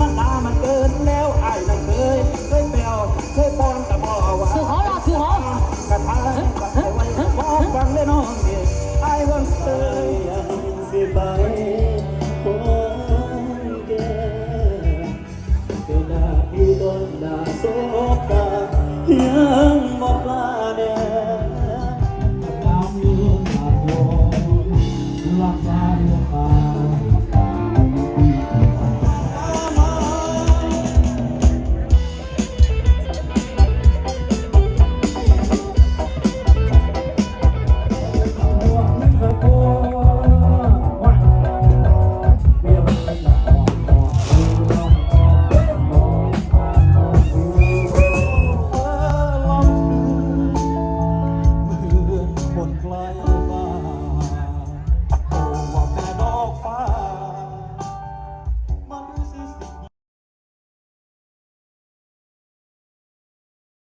มันลามันเกินแล้วไอ้นั่นเคยเคยแปลวเคยป้อนกับพ่อวาสือหอละสือหอกระทานกระทไว้บอกฟังได้น้องเดียไอ้วันเสยยังสิไปคนแก่เป็นอาอีต้นดาโซกายังบอกลาเดกำตามอาบน้ำรักษาเรื่อง